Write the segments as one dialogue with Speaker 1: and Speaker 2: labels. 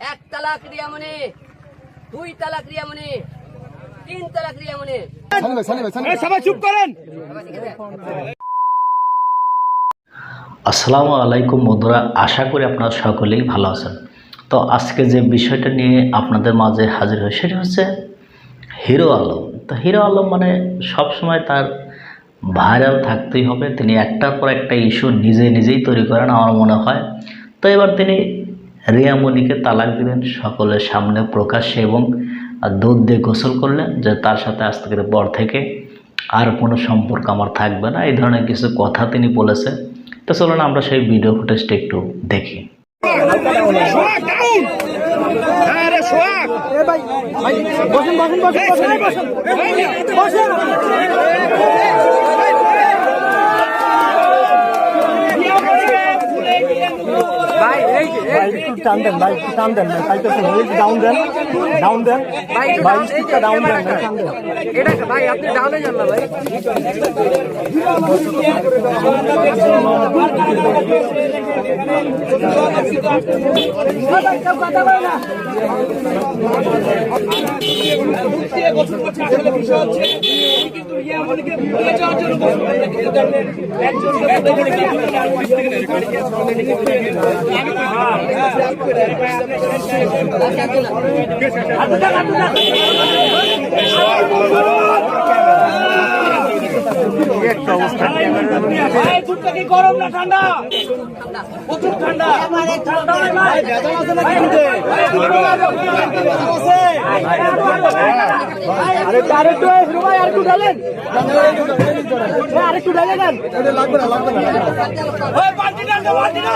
Speaker 1: এক তালাক রিয়ামনে দুই তালাক রিয়ামনে তিন তালাক রিয়ামনে
Speaker 2: সবাই চুপ করেন।
Speaker 3: আসসালামু আলাইকুম বন্ধুরা আশা করি আপনারা সকলেই ভালো আছেন। তো আজকে যে বিষয়টা নিয়ে আপনাদের মাঝে হাজির হয় সেটা হচ্ছে হিরো আলম। তো হিরো আলম মানে সবসময় তার ভাইরাল থাকতেই হবে। তিনি একটার পর একটা ইস্যু নিজে নিজেই তৈরি করেন আমার মনে হয়। তো এবার তিনি রিয়ামণিকে তালাক দিলেন, সকলের সামনে প্রকাশ্যে এবং দুধ দিয়ে গোসল করলেন, যে তার সাথে আজ থেকে পর থেকে আর কোনো সম্পর্ক আমার থাকবে না। এই ধরনের কিছু কথা তিনি বলেছে তো চলুন আমরা সেই ভিডিও ফুটেজটা একটু দেখি।
Speaker 4: ভাই এই যে ভাই একটু টান দেন ভাই একটু টান দেন ভাই তো ডাউন দেন ডাউন দেন ভাই স্টিকটা ডাউন দেন টান দেন। এটা ভাই আপনি ডাউনে যান না ভাই।
Speaker 2: ভাই দুধটা কি গরম না ঠান্ডা প্রচুর ঠান্ডা
Speaker 4: আরেকটু হিরো আরেকটু ঢালেন আরেকটু ঢালে দেন লাগবে না লাগবে না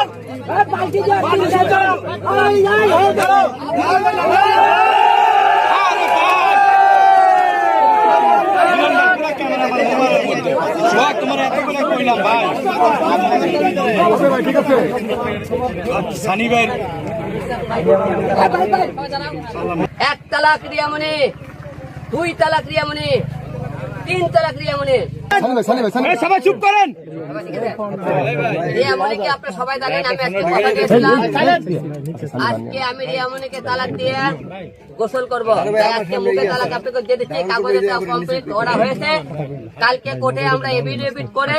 Speaker 4: দিয়ে দিয়ে
Speaker 1: এক তালাক রিয়ামনে দুই তালাক রিয়ামনে তিন তালাক রিয়ামনে
Speaker 2: সবাই চুপ করেন।
Speaker 1: রিয়ামনিকে আপনারা সবাই জানেন আমি আজকে কথা দিয়েছিলাম আজকে আমি রিয়ামনিকে তালাক দিয়ে গোসল করব। তাই আজকে মুখে তালাক আপনাকে দিয়ে দিচ্ছি কাগজে কমপ্লিট করা হয়েছে। কালকে কোর্টে আমরা এভিডেভিট করে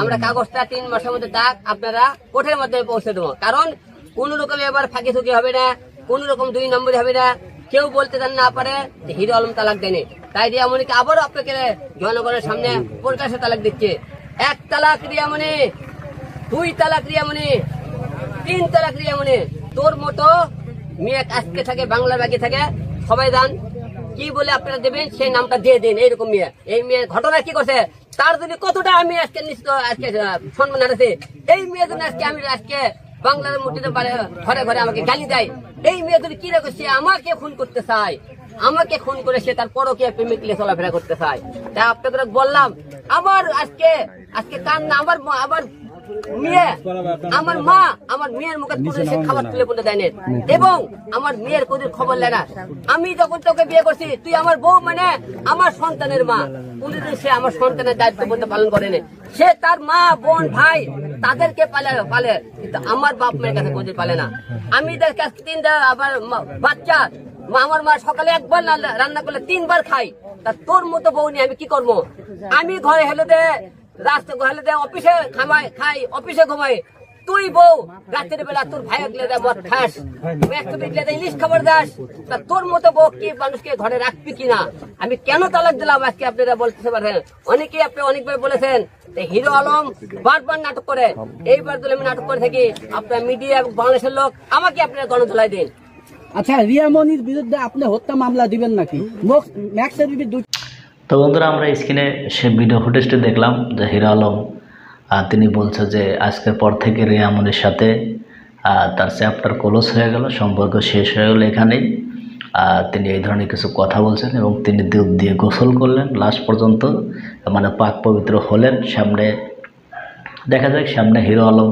Speaker 1: আমরা কাগজটা তিন মাসের মধ্যে ডাক আপনারা কোর্টের মধ্যে পৌঁছে দেবো। কারণ কোন রকম এবার ফাঁকি থুকি হবে না কোন রকম দুই নম্বর হবে না। কেউ বলতে দেন না পারে যে হিরো আলম তালাক দেনে তাই রিয়ামনিকে আবারও আপনাকে জনগণের সামনে প্রকাশ্যে তালাক দিচ্ছে। এক তালাক রিয়ামনি দুই তালাক রিয়ামনি তিন তালাক রিয়ামনি তোর মতো মেয়ে আজকে থাকে বাংলা ব্যাগে থাকে, সবাই দান কি বলে আপনারা দেবেন, সেই নামটা দিয়ে দিন, এইরকম মেয়ে। এই মেয়ে ঘটনা কি করছে? তার জন্য কতটা আমি আজকে নিশ্চিত, আজকে সম্মান হারাছি এই মেয়ের জন্য আজকে আমি আজকে বাংলার পারে ঘরে ঘরে আমাকে গালি দেয়। এই মেয়ে যদি কি রেখেছে আমাকে খুন করতে চায়। আমাকে খুন করে সে তার পরকে প্রেমিক নিয়ে চলাফেরা করতে চায়। তাই আপনাদের বললাম আমার আজকে আজকে কান না আমার মা- আমার মেয়ে আমার মা আমার মেয়ের মুখে সে খাবার তুলে পড়তে দেয়নি এবং আমার মেয়ের কোনোদিন খবর নেয় না। আমি যখন তোকে বিয়ে করছি তুই আমার বউ মানে আমার সন্তানের মা। কোনোদিন সে আমার সন্তানের দায়িত্ব বলতে পালন করেনি সে তার মা বোন ভাই তাদেরকে পালে পালে, কিন্তু আমার বাপ মায়ের কাছে কোনদিন পালে না। আমি তিনটা আবার বাচ্চা আমার মা সকালে একবার রান্না করলে তিনবার খাই। তা তোর মতো বউ নিয়ে আমি কি করব? আমি ঘরে হেলে দে, রাস্তা হেলে দে, অফিসে খামাই, খাই, অফিসে ঘুমাই। তুই বউ রাত্রের বেলা তোর ভাই গেলে মদ খাস। ইলিশ খাবার দাস। তা তোর মতো বউ কি মানুষকে ঘরে রাখবি কিনা? আমি কেন তালাক দিলাম আজকে আপনারা বলতে পারেন? অনেকেই আপনি অনেকবার বলেছেন হিরো আলম বারবার নাটক করে। এইবার দিলে আমি নাটক করে থাকি আপনার মিডিয়া এবং বাংলাদেশের লোক আমাকে আপনারা গণধোলাই দিন।
Speaker 4: আচ্ছা রিয়ামনির বিরুদ্ধে আপনি হত্যা মামলা দিবেন নাকি? ম্যাক্সের বিরুদ্ধে
Speaker 3: তো বন্ধুরা আমরা স্ক্রিনে সে ভিডিও ফুটেজটি দেখলাম যে হিরো আলম তিনি বলছে যে, আজকের পর থেকে রিয়ামনির সাথে তার চ্যাপ্টার ক্লোজ হয়ে গেল, সম্পর্ক শেষ হয়ে গেল এখানেই। তিনি এই ধরনের কিছু কথা বলছেন এবং তিনি দুধ দিয়ে গোসল করলেন। লাস্ট পর্যন্ত মানে পাক পবিত্র হলেন। সামনে, দেখা যাক, সামনে হিরো আলম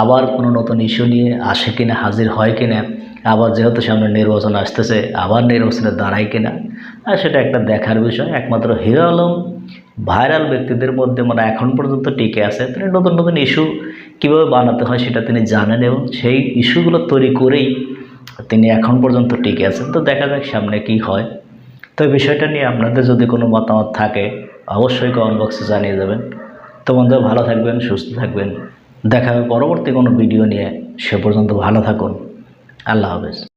Speaker 3: আবার কোনো নতুন ইস্যু নিয়ে আসে কিনা, হাজির হয় কিনা, আবার যেহেতু সামনে নির্বাচন আসতেছে, আবার নির্বাচনে দাঁড়ায় কিনা আর সেটা একটা দেখার বিষয়। একমাত্র হিরো আলম ভাইরাল ব্যক্তিদের মধ্যে মানে এখন পর্যন্ত টিকে আছে, তিনি নতুন নতুন ইস্যু কীভাবে বানাতে হয় সেটা তিনি জানেন এবং সেই ইস্যুগুলো তৈরি করেই তিনি এখন পর্যন্ত টিকে আছেন। তো দেখা যাক সামনে কি হয়। তো এই বিষয়টা নিয়ে আপনাদের যদি কোনো মতামত থাকে, অবশ্যই কমেন্ট বক্সে জানিয়ে দেবেন। তো বন্ধুরা, ভালো থাকবেন, সুস্থ থাকবেন। দেখা হবে পরবর্তী কোনো ভিডিও নিয়ে। সে পর্যন্ত ভালো থাকুন। আল্লাহ হাফেজ।